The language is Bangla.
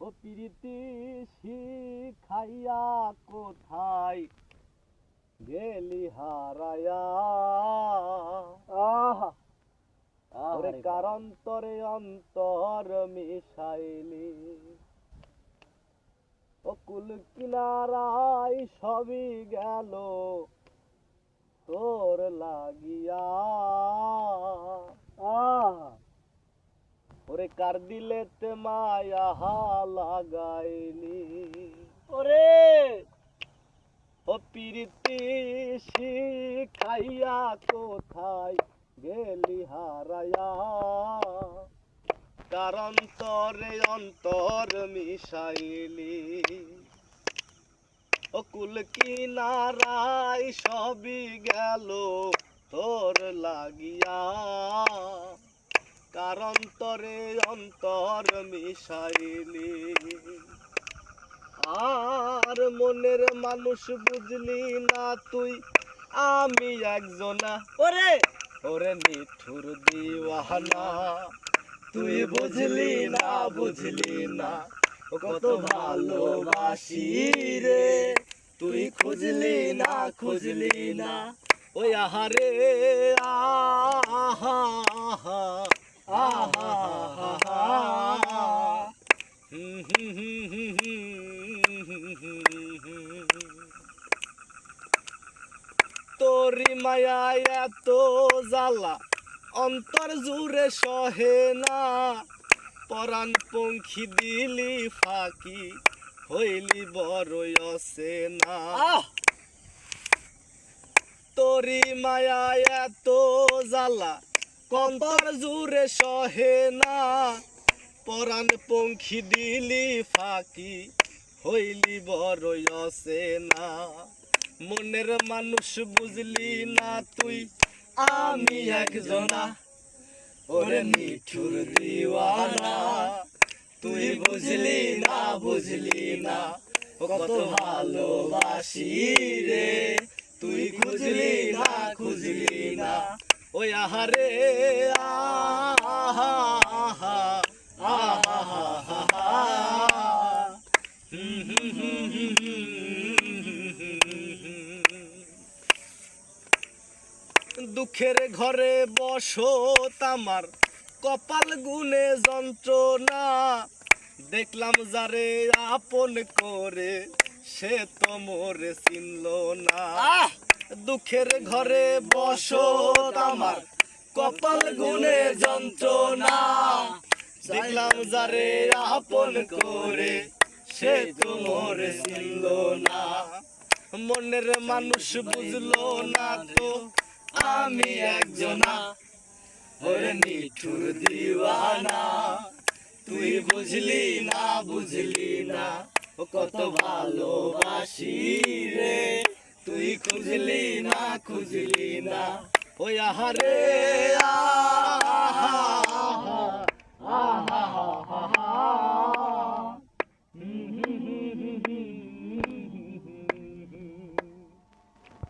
ও প্রীতি শিখাইয়া কোথায় গেলি হারায়া? আহা। ওরে কারন্তরে অন্তর মিশাইলি। ও কুল কিনারাই সবই গেল তোর লাগিয়া। ওরে কার দিলেতে মায়া লাগাইলি ওরে, ও প্রীতি শিখাইয়া কোথায় গেলি হারায়া? তরে অন্তর মিশাইলি। ও কুল কিনারাই সবই গেল তোর লাগিয়া। কারণ তরে অন্তর মিশাইলি। আর মনের মানুষ বুঝলি না তুই আমি একজনা। ওরে! ওরে নিঠুর দিওয়ানা তুই বুঝলি না বুঝলি না কত ভালোবাসি রে। তুই খুঁজলি না খুঁজলি না ওই আহারে আহা। তোরি মায়া এত জ্বালা অন্তর জুড়ে সহে না। পরাণ পঙ্খী দিলি ফাঁকি হইলি বড়ই অসে না তোরি মায়া এত জ্বালা অন্তর জুড়ে সহে না। পরাণ পঙ্খী দিলি ফাঁকি, হইলি বড়ই অসে না মনের মানুষ বুঝলি না তুই, আমি একজনা। ওরে নিঠুর দিওয়ানা, তুই বুঝলি না বুঝলি না। কত ভালোবাসি রে, তুই খুঁজলি না খুঁজলি না। ওই আহারে, আহা। দুঃখের ঘরে বসত আমার, কপাল গুনে যন্ত্রণা। দেখলাম যারে আপন করে, সে তো মোরে চিনল না। দুঃখের ঘরে বসত আমার। কপাল গুনে যন্ত্রণা। দেখলাম যারে আপন করে, সে তো মোরে চিনল না। মনের মানুষ বুঝলো না তো, আমি একজনা। দিওয়ানা, তুই বুঝলি না বুঝলি না। কত ভালোবাসি রে। তুই খুঁজলি না খুঁজলি না। ওই আহারে আহা আহা